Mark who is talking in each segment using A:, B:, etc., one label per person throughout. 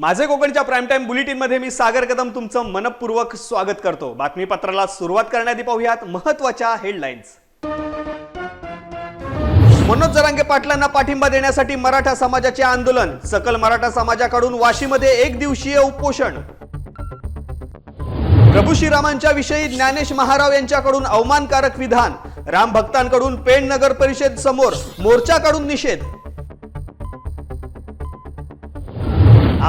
A: माझे कोकणच्या prime time बुलेटिनमध्ये मी सागर कदम तुमचं मनपूर्वक स्वागत करतो. बातमीपत्राला सुरुवात करण्याआधी पाहूयात महत्त्वाच्या हेडलाईन्स मनोज जरांगे पाटलांना पाठिंबा देण्यासाठी मराठा समाजाचे आंदोलन. सकल मराठा समाजाकडून वाशीमध्ये एक दिवसीय उपोषण. प्रभू श्रीरामांच्या विषयी ज्ञानेश महाराव यांच्याकडून अवमानकारक विधान. राम भक्तांकडून पेण नगर परिषद समोर मोर्चाकडून निषेध.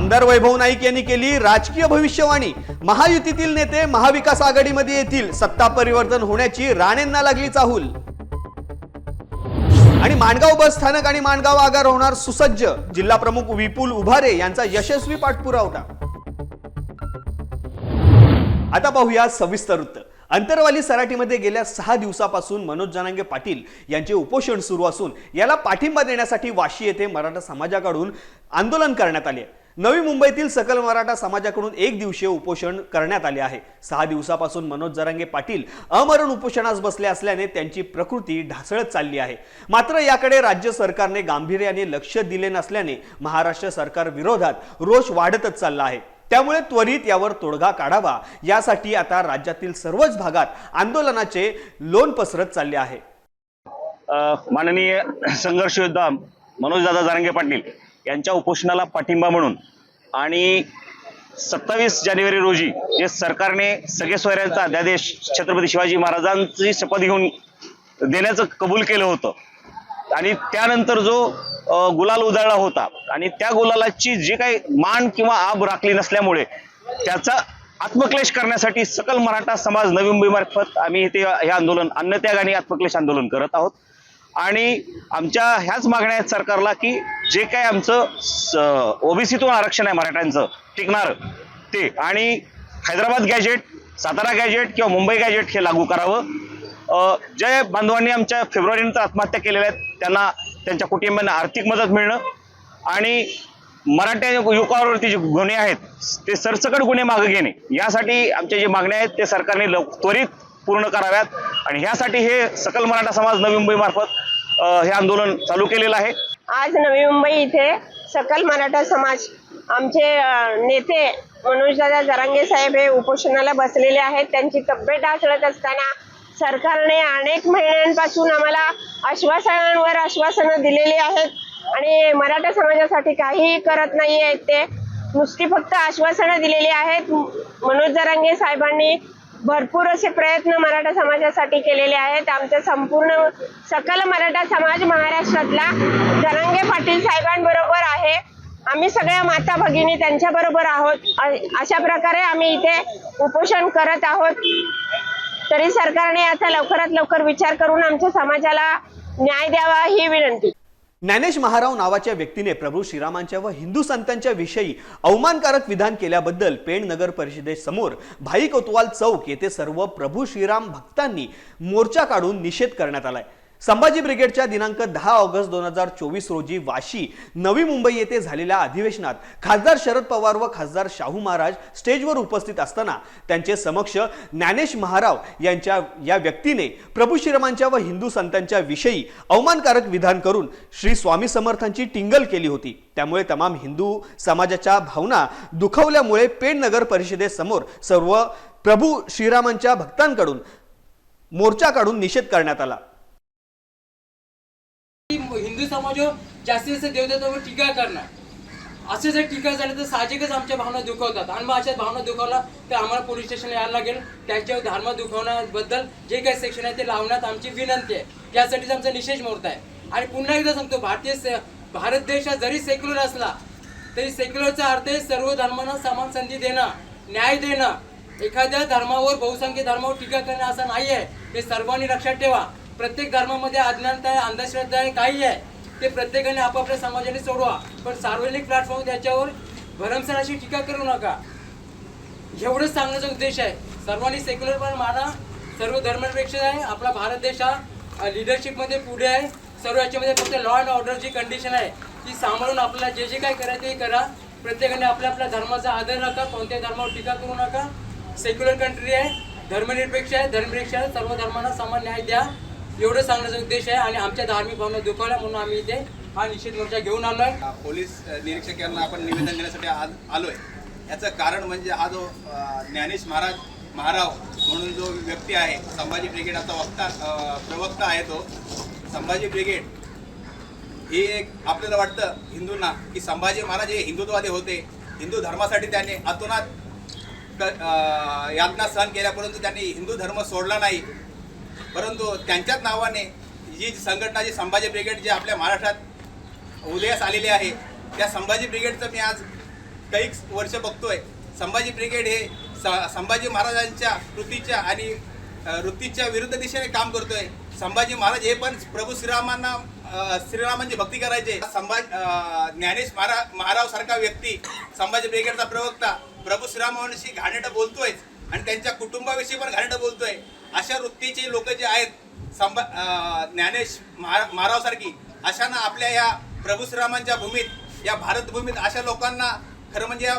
A: आमदार वैभव नाईक यांनी केली राजकीय भविष्यवाणी. महायुतीतील नेते महाविकास आघाडीमध्ये येतील. सत्ता परिवर्तन होण्याची राणेंना लागली चाहूल. आणि माणगाव बस स्थानक आणि माणगाव आगार होणार सुसज्ज. जिल्हा प्रमुख विपुल उभारे यांचा यशस्वी पाठपुरावठा आता पाहूया सविस्तर वृत्त. अंतरवाली सराटीमध्ये गेल्या सहा दिवसापासून मनोज जनांगे पाटील यांचे उपोषण सुरू असून याला पाठिंबा देण्यासाठी वाशी येथे मराठा समाजाकडून आंदोलन करण्यात आले नवी मुंबईतील सकल मराठा समाजाकडून एक दिवसीय उपोषण करण्यात आले आहे. सहा दिवसापासून मनोज जरांगे पाटील अमरण उपोषणास बसले असल्याने त्यांची प्रकृती ढासळत चालली आहे. मात्र याकडे राज्य सरकारने गांभीर्याने लक्ष दिले नसल्याने महाराष्ट्र सरकार विरोधात रोष वाढतच चालला आहे. त्यामुळे त्वरित यावर तोडगा काढावा यासाठी आता राज्यातील सर्वच भागात आंदोलनाचे लोन पसरत चालले आहे.
B: माननीय संघर्ष योद्धा मनोजदादा जारंगे पाटील यांच्या उपोषणाला पाठिंबा म्हणून. आणि सत्तावीस जानेवारी रोजी जे सरकारने सगळे सोयऱ्यांचा अध्यादेश छत्रपती शिवाजी महाराजांची शपथ घेऊन देण्याचं कबूल केलं होतं. आणि त्यानंतर जो गुलाल उधळला होता आणि त्या गुलालाची जी काही मान किंवा आब राखली नसल्यामुळे त्याचा आत्मक्लेश करण्यासाठी सकल मराठा समाज नवी मुंबईमार्फत आम्ही इथे हे आंदोलन अन्नत्याग आणि आत्मक्लेश आंदोलन करत आहोत. आणि आमच्या ह्याच मागण्या आहेत सरकारला की जे काय आमचं ओबीसीतून आरक्षण आहे मराठ्यांचं टिकणार ते. आणि हैदराबाद गॅजेट सातारा गॅजेट किंवा मुंबई गॅजेट हे लागू करावं. जे ज्या बांधवांनी आमच्या फेब्रुवारीनंतर आत्महत्या केलेल्या आहेत त्यांना त्यांच्या कुटुंबियांना आर्थिक मदत मिळणं आणि मराठ्या युवकावरती जे गुन्हे आहेत ते सरसकट गुन्हे मागे घेणे. यासाठी आमच्या जे मागण्या आहेत ते सरकारने लव त्वरित पूर्ण कराव्यात. आणि ह्यासाठी हे सकल मराठा समाज नवी मुंबई मार्फत हे आंदोलन चालू केलेलं आहे.
C: आज नवी मुंबई इथे सकल मराठा समाज आमचे नेते मनोजदादा जरांगे साहेब हे उपोषणाला बसलेले आहेत. त्यांची तब्येत ढासळत असताना सरकारने अनेक महिन्यांपासून आम्हाला आश्वासनांवर आश्वासनं दिलेली आहेत. आणि मराठा समाजासाठी काहीही करत नाही आहेत ते. नुसती फक्त आश्वासनं दिलेली आहेत. मनोज जरांगे साहेबांनी भरपूर असे प्रयत्न मराठा समाजासाठी केलेले आहेत. आमचा संपूर्ण सकल मराठा समाज महाराष्ट्रातला जरांगे पाटील साहेबांबरोबर आहे. आम्ही सगळ्या माता भगिनी त्यांच्याबरोबर आहोत. अशा प्रकारे आम्ही इथे उपोषण करत आहोत. तरी सरकारने आता लवकरात लवकर विचार करून आमच्या समाजाला न्याय द्यावा ही विनंती.
A: ज्ञानेश महाराव नावाच्या व्यक्तीने प्रभू श्रीरामांच्या व हिंदू संतांच्या विषयी अवमानकारक विधान केल्याबद्दल पेण नगर परिषदेसमोर भाई कोतवाल चौक येथे सर्व प्रभू श्रीराम भक्तांनी मोर्चा काढून निषेध करण्यात आलाय. संभाजी ब्रिगेडच्या दिनांक दहा ऑगस्ट दोन हजार चोवीस रोजी वाशी नवी मुंबई येथे झालेल्या अधिवेशनात खासदार शरद पवार व खासदार शाहू महाराज स्टेजवर उपस्थित असताना त्यांचे समक्ष ज्ञानेश महाराव यांच्या या व्यक्तीने प्रभू श्रीरामांच्या व हिंदू संतांच्या विषयी अवमानकारक विधान करून श्री स्वामी समर्थांची टिंगल केली होती. त्यामुळे तमाम हिंदू समाजाच्या भावना दुखावल्यामुळे पेण नगर परिषदेसमोर सर्व प्रभू श्रीरामांच्या भक्तांकडून मोर्चा काढून निषेध करण्यात आला.
D: समाजावर जास्तीत जास्त देवदेवावर टीका करणार. असे जर टीका झाले तर साहजिकच आमच्या भावना दुखवतात. आणि मग अशा भावना दुखावला तर आम्हाला पोलीस स्टेशनला यायला लागेल. त्यांच्यावर धर्म दुखवण्याबद्दल जे काही सेक्शन आहे ते लावण्यात आमची विनंती आहे. यासाठीच आमचा निषेध मोर्चा आहे. आणि पुन्हा एकदा सांगतो भारतीय भारत देश हा जरी सेक्युलर असला तरी सेक्युलरचा अर्थ आहे सर्व धर्मांना समान संधी देणं न्याय देणं. एखाद्या धर्मावर बहुसंख्य धर्मावर टीका करणं असं नाही आहे हे सर्वांनी लक्षात ठेवा. प्रत्येक धर्मामध्ये अज्ञानता आहे अंधश्रद्धा आहे काही आहे. ते प्रत्येकाने आपापल्या समाजाने सोडवा. पण सार्वजनिक प्लॅटफॉर्म त्याच्यावर भरमसाठ अशी टीका करू नका. एवढंच सांगण्याचा उद्देश आहे. सर्वांनी सेक्युलर पण माना. सर्व धर्मनिरपेक्ष आहे. आपला भारत देश हा लिडरशिपमध्ये पुढे आहे. सर्व याच्यामध्ये फक्त लॉ अँड ऑर्डरची कंडिशन आहे. ती सांभाळून आपल्याला जे जे काय करायचं ते करा. प्रत्येकाने आपल्या आपल्या धर्माचा आदर राखा. कोणत्याही धर्मावर टीका करू नका. सेक्युलर कंट्री आहे. धर्मनिरपेक्ष आहे. धर्मनिरपेक्ष आहे. सर्व धर्मांना समान न्याय द्या. एवढं सांगण्याचा उद्देश आहे आणि आमच्या धार्मिक भावना दुखावल्या म्हणून आम्ही इथे हा निषेध मोर्चा घेऊन आलो आहे
E: पोलीस निरीक्षकांना निरीक्षक यांना आपण निवेदन देण्यासाठी आज आलोय. याचं कारण म्हणजे हा जो ज्ञानेश महाराज महाराव म्हणून जो व्यक्ती आहे संभाजी ब्रिगेडचा वक्ता प्रवक्ता आहे तो संभाजी ब्रिगेड ही एक आपल्याला वाटतं हिंदूंना की संभाजी महाराज हे हिंदुत्वादी होते. हिंदू धर्मासाठी त्याने अतोनात यातना सहन केल्या परंतु त्यांनी हिंदू धर्म सोडला नाही. परंतु त्यांच्याच नावाने जी संघटना जी संभाजी ब्रिगेड जी आपल्या महाराष्ट्रात उदयास आलेली आहे त्या संभाजी ब्रिगेडचं मी आज काही वर्ष बघतोय. संभाजी ब्रिगेड हे स- संभाजी महाराजांच्या कृतीच्या आणि वृत्तीच्या विरुद्ध दिशेने काम करतोय. संभाजी महाराज हे पण प्रभू श्रीरामांना श्रीरामांची भक्ती करायचे. संभाज ज्ञानेश महाराज महाराव सारखा व्यक्ती संभाजी ब्रिगेडचा प्रवक्ता प्रभू श्रीरामांशी घाणेटं बोलतोय आणि त्यांच्या कुटुंबाविषयी पण घाणेटं बोलतोय. अशा वृत्तीचे लोक जे आहेत संभा ज्ञानेश महा महारावसारखी अशांना आपल्या या प्रभू श्रीरामांच्या भूमीत या भारत भूमीत अशा लोकांना खरं म्हणजे या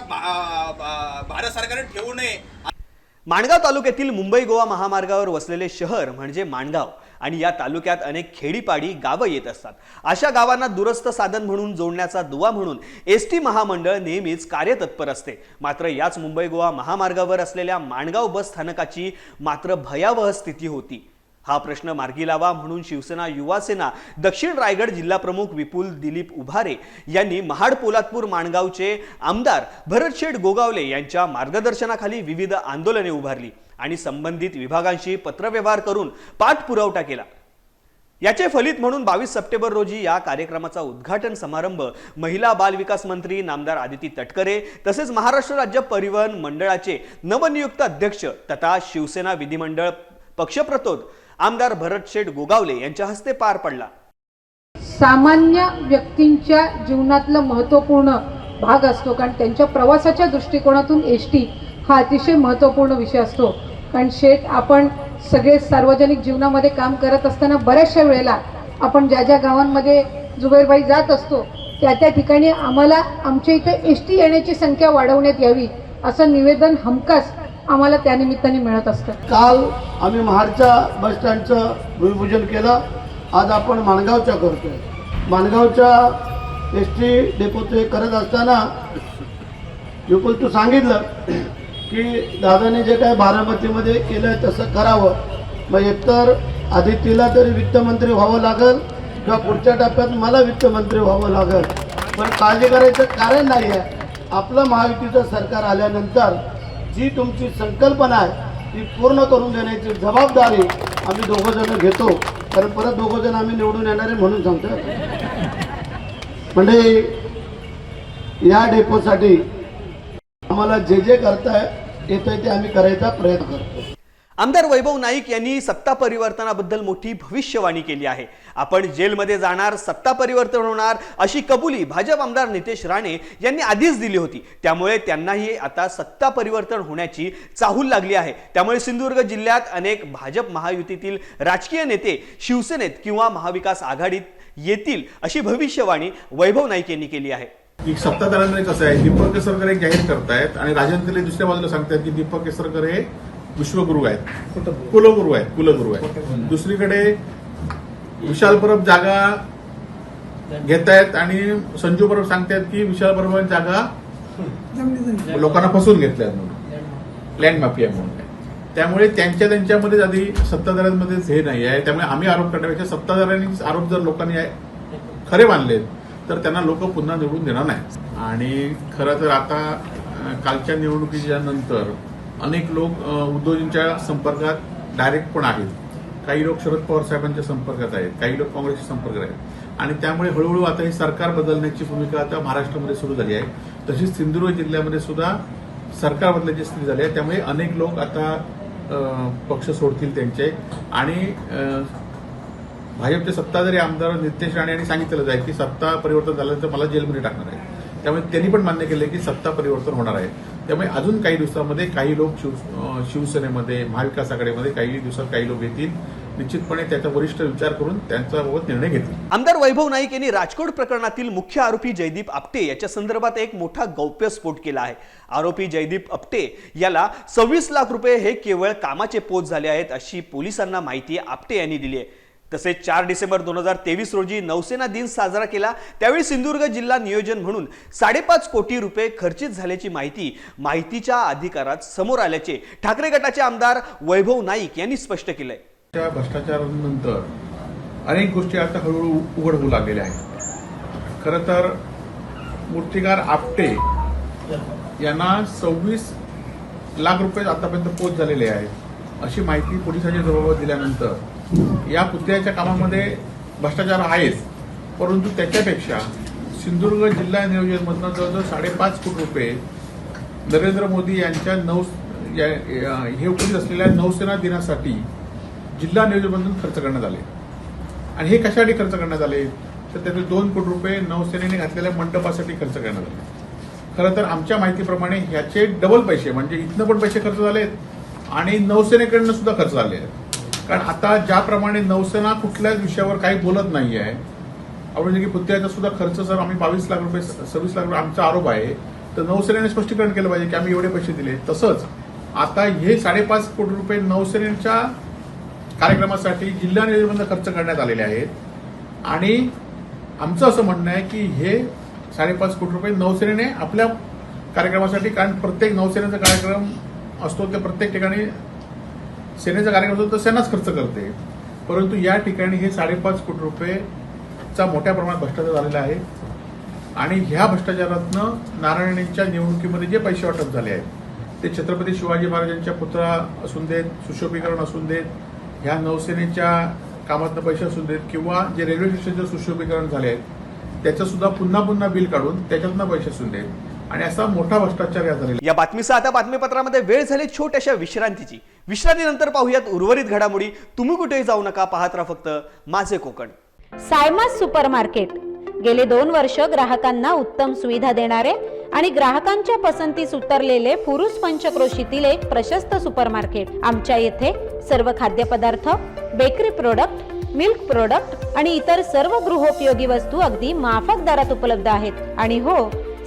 E: भारत सरकारने ठेवू नये.
A: माणगाव तालुक्यातील मुंबई गोवा महामार्गावर वसलेले शहर म्हणजे माणगाव. आणि या तालुक्यात अनेक खेडीपाडी गावं येत असतात. अशा गावांना दुरस्त साधन म्हणून जोडण्याचा दुवा म्हणून एस टी महामंडळ नेहमीच कार्यतत्पर असते. मात्र याच मुंबई गोवा महामार्गावर असलेल्या माणगाव बस स्थानकाची मात्र भयावह स्थिती होती. हा प्रश्न मार्गी लावा म्हणून शिवसेना युवासेना दक्षिण रायगड जिल्हाप्रमुख विपुल दिलीप उभारे यांनी महाड पोलादपूर माणगावचे आमदार भरतशेठ गोगावले यांच्या मार्गदर्शनाखाली विविध आंदोलने उभारली. आणि संबंधित विभागांशी पत्रव्यवहार करून पाठपुरवठा केला. याचे फलित म्हणून बावीस सप्टेंबर रोजी या कार्यक्रमाचा उद्घाटन समारंभ महिला बाल विकास मंत्री नामदार आदिती तटकरे तसेच महाराष्ट्र राज्य परिवहन मंडळाचे नवनियुक्त अध्यक्ष तथा शिवसेना विधिमंडळ पक्षप्रतोद आमदार भरत शेठ गोगावले यांच्या हस्ते पार पडला.
F: सामान्य व्यक्तींच्या जीवनातलं महत्त्वपूर्ण भाग असतो कारण त्यांच्या प्रवासाच्या दृष्टिकोनातून एस टी हा अतिशय महत्त्वपूर्ण विषय असतो. कारण शेठ आपण सगळे सार्वजनिक जीवनामध्ये काम करत असताना बऱ्याचशा वेळेला आपण ज्या ज्या गावांमध्ये जुबेरबाई जात असतो त्या त्या ठिकाणी आम्हाला आमच्या इथे एस टी येण्याची संख्या वाढवण्यात यावी असं निवेदन हमखास आम्हाला त्यानिमित्ताने मिळत असतं.
G: काल आम्ही महाडच्या बस स्टँडचं भूमिपूजन केलं. आज आपण माणगावच्या करतोय. माणगावच्या एस टी डेपोचं करत असताना विपुल तू सांगितलं की दादाने जे काय बारामतीमध्ये केलं तसं करावं. मग एकतर आधी तिला तरी वित्तमंत्री व्हावं लागेल किंवा पुढच्या टप्प्यात मला वित्तमंत्री व्हावं लागेल. पण काळजी करायचं कारण नाही आहे. आपलं महायुतीचं सरकार आल्यानंतर जी तुमची संकल्पना आहे ती पूर्ण करून देण्याची जबाबदारी आम्ही दोघंजणं घेतो. कारण परत दोघं जण आम्ही निवडून येणार आहे म्हणून सांगतो. म्हणजे या डेपोसाठी आम्हाला जे जे करताय येतोय ते आम्ही करायचा प्रयत्न करतो.
A: आमदार वैभव नाईक यांनी सत्ता परिवर्तनाबद्दल मोठी भविष्यवाणी केली आहे. आपण जेलमध्ये जाणार सत्ता परिवर्तन होणार अशी कबुली भाजप आमदार नितेश राणे यांनी आधीच दिली होती. त्यामुळे त्यांनाही आता सत्ता परिवर्तन होण्याची चाहूल लागली आहे. त्यामुळे सिंधुदुर्ग जिल्ह्यात अनेक भाजप महायुतीतील राजकीय नेते शिवसेनेत किंवा महाविकास आघाडीत येतील अशी भविष्यवाणी वैभव नाईक यांनी केली आहे.
H: की सत्ताधाऱ्यांमध्ये कसं आहे दीपक केसरकर एक जाहीर करतायत आणि राजन तेले दुसऱ्या बाजूला सांगतायत की दीपक केसरकर हे विश्वगुरू आहेत. कुलगुरू आहेत कुलगुरू आहेत. दुसरीकडे विशाल परब जागा घेत आहेत आणि संजू परब सांगतायत की विशाल परब जागा लोकांना फसवून घेतल्या म्हणून. लँड माफिया म्हणून. त्यामुळे त्यांच्या त्यांच्यामध्ये आधी सत्ताधाऱ्यांमध्ये हे नाही आहे. त्यामुळे आम्ही आरोप करण्यापेक्षा सत्ताधाऱ्यांनी आरोप जर लोकांनी खरे मानले तर त्यांना लोक पुन्हा निवडून देणार नाही आणि खरं तर आता कालच्या निवडणुकीच्या नंतर अनेक लोक उद्योजींच्या उद्धवजींच्या संपर्कात डायरेक्ट पण आहेत. काही लोक शरद पवार साहेबांच्या संपर्कात आहेत काही लोक काँग्रेसच्या संपर्कात आहेत. आणि त्यामुळे हळूहळू आता ही सरकार बदलण्याची भूमिका आता महाराष्ट्रामध्ये सुरू झाली आहे. तशीच सिंधुदुर्ग जिल्ह्यामध्ये सुद्धा सरकार बदलायची स्थिती झाली आहे. त्यामुळे अनेक लोक आता पक्ष सोडतील त्यांचे. आणि भाजपचे सत्ताधारी आमदार नितेश राणे यांनी सांगितलेलं आहे की सत्ता परिवर्तन झाल्यानंतर मला जेलमध्ये टाकणार आहे. त्यामुळे त्यांनी पण मान्य केलं की सत्ता परिवर्तन होणार आहे. त्यामुळे अजून काही दिवसामध्ये काही लोक शिव शिवसेनेमध्ये महाविकास आघाडीमध्ये काही दिवसात काही लोक येतील. निश्चितपणे त्याचा वरिष्ठ विचार करून त्यांच्याबाबत निर्णय घेतील.
A: आमदार वैभव नाईक यांनी राजकोट प्रकरणातील मुख्य आरोपी जयदीप आपटे याच्या संदर्भात एक मोठा गौप्यस्फोट केला आहे. आरोपी जयदीप आपटे याला सव्वीस लाख रुपये हे केवळ कामाचे पोच झाले आहेत अशी पोलिसांना माहिती आपटे यांनी दिली आहे. तसेच चार डिसेंबर दोन हजार तेवीस रोजी नौसेना दिन साजरा केला. त्यावेळी सिंधुदुर्ग जिल्हा नियोजन म्हणून साडेपाच कोटी रुपये खर्चित झाल्याची माहिती माहितीच्या अधिकारात समोर आल्याचे ठाकरे गटाचे आमदार वैभव नाईक यांनी स्पष्ट केलंय.
H: त्या भ्रष्टाचारानंतर अनेक गोष्टी आता हळूहळू उघड होऊ लागलेल्या आहेत. खरं तर मूर्तिकार आपटे यांना सव्वीस लाख रुपये आतापर्यंत पोच झालेले आहेत. अशी माहिती पोलिसांच्या जवळ दिल्यानंतर या पुतळ्याच्या कामामध्ये भ्रष्टाचार आहेच. परंतु त्याच्यापेक्षा सिंधुदुर्ग जिल्हा नियोजनमधनं जवळजवळ साडेपाच कोटी रुपये नरेंद्र मोदी यांच्या नौ या- हे उपस्थित असलेल्या नौसेना दिनासाठी जिल्हा नियोजनमधून खर्च करण्यात आले. आणि हे कशासाठी खर्च करण्यात आले? तर त्याचे दोन कोटी रुपये नौसेनेने घातलेल्या मंडपासाठी खर्च करण्यात आले. खरं तर आमच्या माहितीप्रमाणे ह्याचे डबल पैसे म्हणजे इथनं पण पैसे खर्च झालेत आणि नौसेनेकडनं सुद्धा खर्च झाले आहेत कारण आता ज्याप्रमाणे नौसेना कुठल्याच विषयावर काही बोलत नाही आहे आपण की पुत्याचा सुद्धा खर्च सर आम्ही बावीस लाख रुपये सव्वीस लाख रुपये आमचा आरोप आहे तर नौसेनेने स्पष्टीकरण केलं पाहिजे की आम्ही एवढे पैसे दिले. तसंच आता हे साडेपाच कोटी रुपये नौसेनेच्या कार्यक्रमासाठी जिल्हा नियोजनमधून खर्च करण्यात आलेले आहेत. आणि आमचं असं म्हणणं आहे की हे साडेपाच कोटी रुपये नौसेनेने आपल्या कार्यक्रमासाठी कारण प्रत्येक नौसेनेचा कार्यक्रम असतो ते प्रत्येक ठिकाणी सेनेचा कार्यक्रम असतो तर सेनाच खर्च करते. परंतु या ठिकाणी हे साडेपाच कोटी रुपयेचा मोठ्या प्रमाणात भ्रष्टाचार झालेला आहे. आणि ह्या भ्रष्टाचारातनं नारायणींच्या निवडणुकीमध्ये जे पैसे वाटप झाले आहेत ते छत्रपती शिवाजी महाराजांच्या पुतळा असून देत सुशोभीकरण असून देत ह्या नौसेनेच्या कामातनं पैसे असून देत किंवा जे रेल्वे स्टेशनचं सुशोभीकरण झाले आहेत त्याचं सुद्धा पुन्हा पुन्हा बिल काढून त्याच्यातनं पैसे असून देत. आणि असा मोठा भ्रष्टाचार या झालेला
A: या बातमीसह आता बातमीपत्रामध्ये वेळ झाली छोट्याशा विश्रांतीची. विश्रांतीनंतर पाहूयात उर्वरित घडामोडी. तुम्ही कुठेही जाऊ नका पाहत राहा फक्त माझे कोकण.
I: सायमास सुपरमार्केट. गेले दोन वर्ष ग्राहकांना उत्तम सुविधा देणारे आणि ग्राहकांच्या पसंतीस उतरलेले पुरुष पंचक्रोशीतील एक प्रशस्त सुपरमार्केट. आमच्या येथे सर्व खाद्यपदार्थ बेकरी प्रोडक्ट मिल्क प्रोडक्ट आणि इतर सर्व गृहोपयोगी वस्तू अगदी माफक दरात उपलब्ध आहेत. आणि हो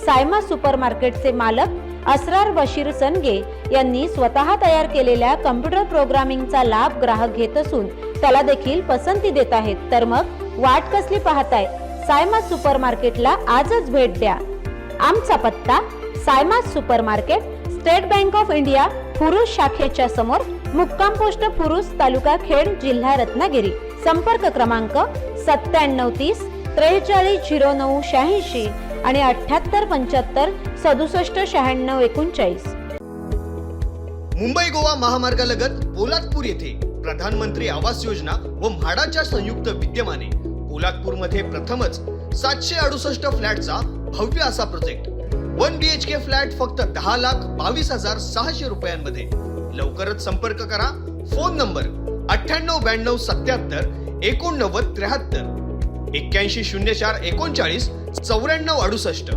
I: सायमा सुपरमार्केटचे मालक असरार बशीर सनगे यांनी स्वतः तयार केलेल्या कम्प्युटर प्रोग्रामिंगचा लाभ ग्राहक घेत असून त्याला देखील पसंती देत आहेत. तर मग वाट कसली पाहताय? सायमा सुपर मार्केटला आजच भेट द्या. आमचा पत्ता Saima super market State Bank of India पुरुष शाखेच्या समोर मुक्काम पोस्ट पुरुष तालुका खेड जिल्हा रत्नागिरी. संपर्क क्रमांक सत्त्याण्णव तीस त्रेचाळीस झिरो नऊ शहाऐंशी. आणि अठ्याहत्तर पंच्याहत्तर सदुसष्ट शहाण्णव एकोणचाळीस.
A: मुंबई गोवा महामार्गालगत पोलादपूर येथे प्रधानमंत्री आवास योजना व म्हाडाच्या संयुक्त विद्यमाने पोलादपूरमध्ये प्रथमच सातशे अडुसष्ट फ्लॅटचा भव्य असा project one B H K flat फक्त दहा लाख बावीस हजार सहाशे रुपयांमध्ये. लवकरच संपर्क करा. फोन नंबर अठ्ठ्याण्णव ब्याण्णव सत्याहत्तर एकोणनव्वद त्र्याहत्तर. एक्क्याऐंशी शून्य चार एकोणचाळीस चौऱ्याण्णव अडुसष्ट.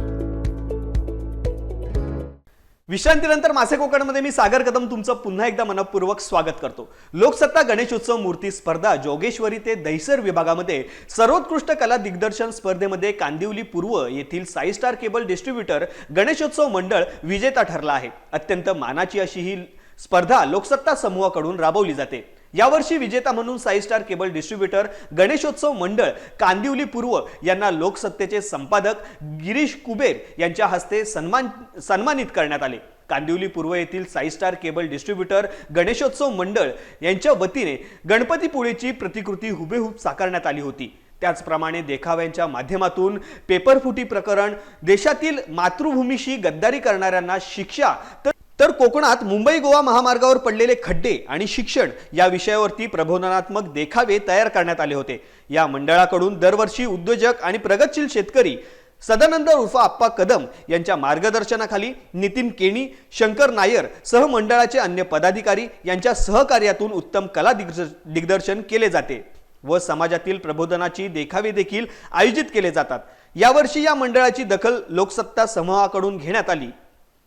A: विश्रांतीनंतर मासे कोकणमध्ये मी सागर कदम तुमचं पुन्हा एकदा मनपूर्वक स्वागत करतो. लोकसत्ता गणेशोत्सव मूर्ती स्पर्धा जोगेश्वरी ते दहिसर विभागामध्ये सर्वोत्कृष्ट कला दिग्दर्शन स्पर्धेमध्ये कांदिवली पूर्व येथील Sai star cable distributor Ganeshotsav मंडळ विजेता ठरला आहे. अत्यंत मानाची अशी ही स्पर्धा लोकसत्ता समूहाकडून राबवली जाते. यावर्षी विजेता म्हणून Sai star cable distributor Ganeshotsav मंडळ कांदिवली पूर्व यांना लोकसत्तेचे संपादक गिरीश कुबेर यांच्या हस्ते सन्मान सन्मानित करण्यात आले. कांदिवली पूर्व येथील Sai star cable distributor Ganeshotsav मंडळ यांच्या वतीने गणपतीपुळेची प्रतिकृती हुबेहूब साकारण्यात आली होती. त्याचप्रमाणे देखाव्यांच्या माध्यमातून पेपरफुटी प्रकरण देशातील मातृभूमीशी गद्दारी करणाऱ्यांना शिक्षा तर तर कोकणात मुंबई गोवा महामार्गावर पडलेले खड्डे आणि शिक्षण या विषयावरती प्रबोधनात्मक देखावे तयार करण्यात आले होते. या मंडळाकडून दरवर्षी उद्योजक आणि प्रगतशील शेतकरी सदानंद उर्फा आप्पा कदम यांच्या मार्गदर्शनाखाली नितीन केणी शंकर नायर सह मंडळाचे अन्य पदाधिकारी यांच्या सहकार्यातून उत्तम कला दिग्दर्शन केले जाते व समाजातील प्रबोधनाची देखावे देखील आयोजित केले जातात. यावर्षी या मंडळाची दखल लोकसत्ता समूहाकडून घेण्यात आली.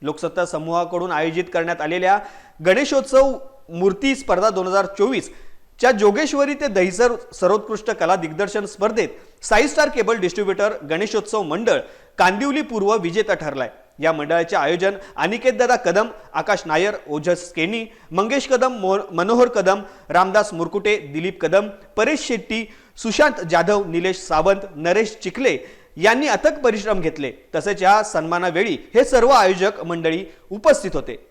A: लोकसत्ता समूहाकडून आयोजित करण्यात आलेल्या गणेशोत्सव मूर्ती स्पर्धा दोन हजार चोवीस च्या जोगेश्वरी ते दहिसर सर्वोत्कृष्ट कला दिग्दर्शन स्पर्धेत Sai star cable distributor Ganeshotsav मंडळ कांदिवली पूर्व विजेता ठरलाय. या मंडळाचे आयोजन अनिकेतदादा कदम आकाश नायर ओजस केनी मंगेश कदम मनोहर कदम रामदास मुरकुटे दिलीप कदम परेश शेट्टी सुशांत जाधव निलेश सावंत नरेश चिखले यांनी अथक परिश्रम घेतले. तसेच या सन्मानावेळी हे सर्व आयोजक मंडळी उपस्थित होते.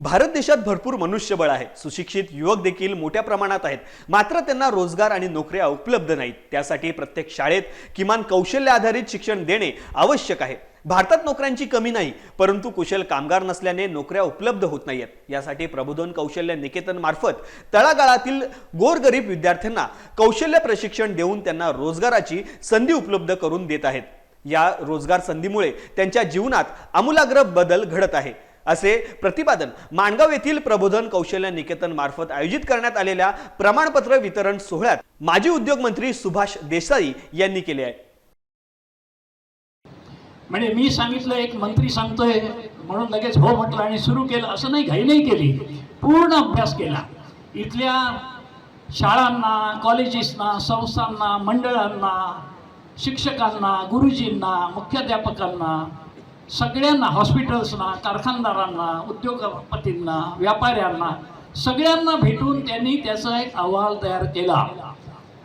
A: भारत देशात भरपूर मनुष्यबळ आहे. सुशिक्षित युवक देखील मोठ्या प्रमाणात आहेत. मात्र त्यांना रोजगार आणि नोकऱ्या उपलब्ध नाहीत. त्यासाठी प्रत्येक शाळेत किमान कौशल्य आधारित शिक्षण देणे आवश्यक आहे. भारतात नोकऱ्यांची कमी नाही परंतु कुशल कामगार नसल्याने नोकऱ्या उपलब्ध होत नाहीत यासाठी प्रबोधन कौशल्य निकेतन मार्फत तळागाळातील गोरगरीब विद्यार्थ्यांना कौशल्य प्रशिक्षण देऊन त्यांना रोजगाराची संधी उपलब्ध करून देत आहेत. या रोजगार संधीमुळे त्यांच्या जीवनात आमूलाग्र बदल घडत आहे. असे प्रतिपादन माणगाव येथील प्रबोधन कौशल्य निकेतन मार्फत आयोजित करण्यात आलेल्या प्रमाणपत्र वितरण सोहळ्यात माजी उद्योग मंत्री सुभाष देसाई यांनी केले आहे.
J: म्हणजे मी सांगितलं एक मंत्री सांगतोय म्हणून लगेच हो म्हटलं आणि सुरू केलं असं नाही घाई नाही केली. पूर्ण अभ्यास केला. इथल्या शाळांना कॉलेजेसना संस्थांना मंडळांना शिक्षकांना गुरुजींना मुख्याध्यापकांना सगळ्यांना हॉस्पिटल्सना कारखानदारांना उद्योगपतींना व्यापाऱ्यांना सगळ्यांना भेटून त्यांनी त्याचा एक अहवाल तयार केला.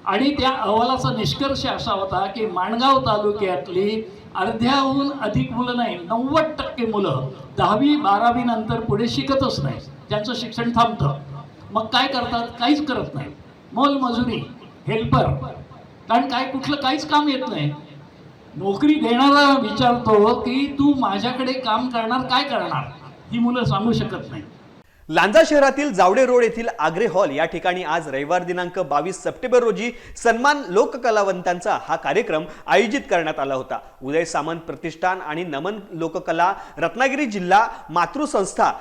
J: आणि त्या अहवालाचा निष्कर्ष असा होता की माणगाव तालुक्यातली अर्ध्याहून अधिक मुलं नाही नव्वद टक्के मुलं दहावी बारावी नंतर पुढे शिकतच नाही. त्यांचं शिक्षण थांबतं. मग काय करतात? काहीच करत नाही. मोलमजुरी हेल्पर कारण काय? कुठलं काहीच काम येत नाही. नोकरी देणारा विचारतो की तू माझ्याकडे काम करणार काय करणार? ही मुलं सांगू शकत नाही.
A: लांजा शहरातील जावडे रोड येथील आग्रे हॉल या ठिकाणी आज रविवार दिनांक बावीस सप्टेंबर रोजी सन्मान लोककलावंतांचा हा कार्यक्रम आयोजित करण्यात आला होता. उदय सामंत प्रतिष्ठान आणि नमन लोककला रत्नागिरी जिल्हा मातृसंस्था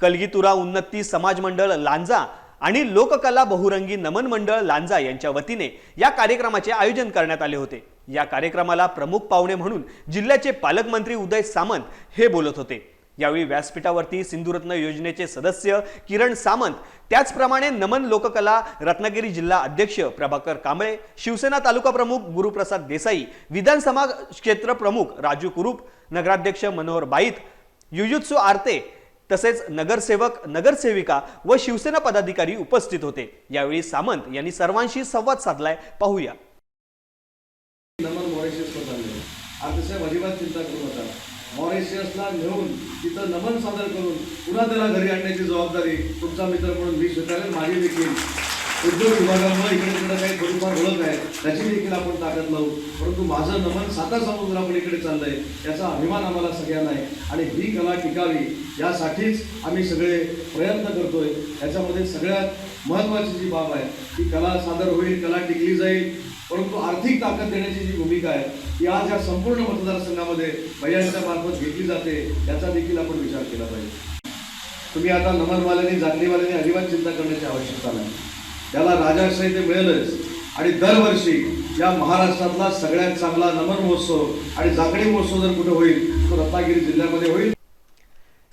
A: कलगीतुरा उन्नती समाज मंडळ लांजा आणि लोककला बहुरंगी नमन मंडळ लांजा यांच्या वतीने या कार्यक्रमाचे आयोजन करण्यात आले होते. या कार्यक्रमाला प्रमुख पाहुणे म्हणून जिल्ह्याचे पालकमंत्री उदय सामंत हे बोलत होते. यावेळी व्यासपीठावरती सिंधुरत्न योजनेचे सदस्य किरण सामंत त्याचप्रमाणे नमन लोककला रत्नागिरी जिल्हा अध्यक्ष प्रभाकर कांबळे शिवसेना तालुका प्रमुख गुरुप्रसाद देसाई विधानसभा क्षेत्र प्रमुख राजू कुरूप नगराध्यक्ष मनोहर बाईत युयुत्सू आरते तसेच नगरसेवक नगरसेविका व शिवसेना पदाधिकारी उपस्थित होते. यावेळी सामंत यांनी सर्वांशी संवाद साधलाय. पाहूया
G: नमन मॉरिशियसला चालले आता साहेब अजिबात चिंता करू नका मॉरिशियसला नेऊन तिथं नमन सादर करून पुन्हा त्याला घरी आणण्याची जबाबदारी तुमचा मित्र म्हणून मी स्वीकारेल माझी देखील. उद्योग विभागामुळे इकडे तिकडे काही थोडीफार ओळख आहे त्याची देखील आपण ताकद लावू. परंतु माझं नमन साता समुद्रापलीकडे चाललंय याचा अभिमान आम्हाला सगळ्यांना आहे. आणि ही कला टिकावी यासाठीच आम्ही सगळे प्रयत्न करतोय. याच्यामध्ये सगळ्यात महत्त्वाची जी बाब आहे ती कला सादर होईल कला टिकली जाईल. परंतु आर्थिक ताकद देण्याची जी भूमिका आहे ती आज या संपूर्ण मतदारसंघामध्ये भैयांच्या मार्फत घेतली जाते याचा देखील आपण विचार केला पाहिजे. तुम्ही आता नमनवाल्यांनी जागलीवाल्यांनी अजिबात चिंता करण्याची आवश्यकता नाही. त्याला राजाश्रय ते मिळेलच आणि दरवर्षी या महाराष्ट्रातला सगळ्यात चांगला नमन महोत्सव आणि जागडी महोत्सव जर कुठे होईल तो रत्नागिरी जिल्ह्यामध्ये होईल.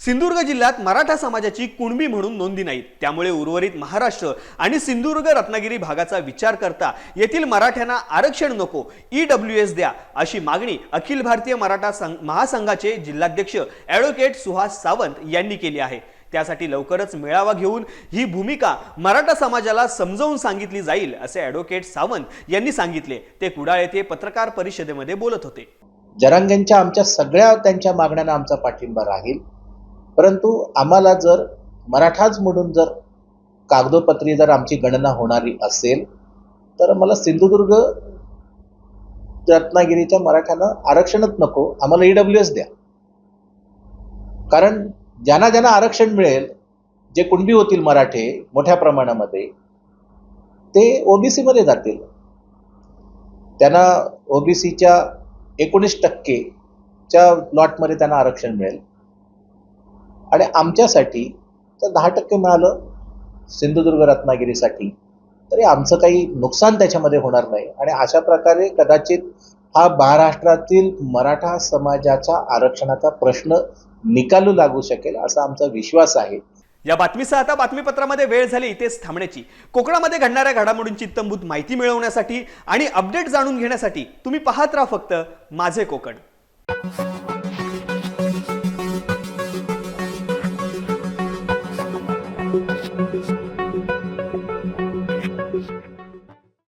A: सिंधुदुर्ग जिल्ह्यात मराठा समाजाची कुणबी म्हणून नोंदी नाहीत. त्यामुळे उर्वरित महाराष्ट्र आणि सिंधुदुर्ग रत्नागिरी भागाचा विचार करता येथील मराठ्यांना आरक्षण नको ई डब्ल्यू एस द्या अशी मागणी अखिल भारतीय मराठा महासंघाचे जिल्हाध्यक्ष ॲडव्होकेट सुहास सावंत यांनी केली आहे. त्यासाठी लवकरच मेळावा घेऊन ही भूमिका मराठा समाजाला समजावून सांगितली जाईल असे ॲडव्होकेट सावंत यांनी सांगितले. ते कुडाळ येथे पत्रकार परिषदेमध्ये बोलत होते.
K: जरांगेंच्या आमच्या सगळ्या त्यांच्या मागण्यांना आमचा पाठिंबा राहील. परंतु आम्हाला जर मराठाच म्हणून जर कागदोपत्री जर आमची गणना होणारी असेल तर मला सिंधुदुर्ग रत्नागिरीच्या मराठ्यांना आरक्षणच नको. आम्हाला ईडब्ल्यू एस द्या. कारण ज्यांना ज्यांना आरक्षण मिळेल जे कुणबी होतील मराठे मोठ्या प्रमाणामध्ये ते ओबीसीमध्ये जातील. त्यांना ओबीसीच्या एकोणीस टक्केच्या लॉटमध्ये त्यांना आरक्षण मिळेल. आणि आमच्यासाठी तर दहा टक्के मिळालं सिंधुदुर्ग रत्नागिरीसाठी. तरी आमचं काही नुकसान त्याच्यामध्ये होणार नाही. आणि अशा प्रकारे कदाचित
C: हा महाराष्ट्रातील मराठा समाजाचा आरक्षणाचा प्रश्न निकालू लागू शकेल असा आमचा विश्वास आहे.
A: या बातमीसह आता बातमीपत्रामध्ये वेळ झाली इथेच थांबण्याची. कोकणामध्ये घडणाऱ्या घडामोडींची इत्तंभूत माहिती मिळवण्यासाठी आणि अपडेट जाणून घेण्यासाठी तुम्ही पाहत राहा फक्त माझे कोकण.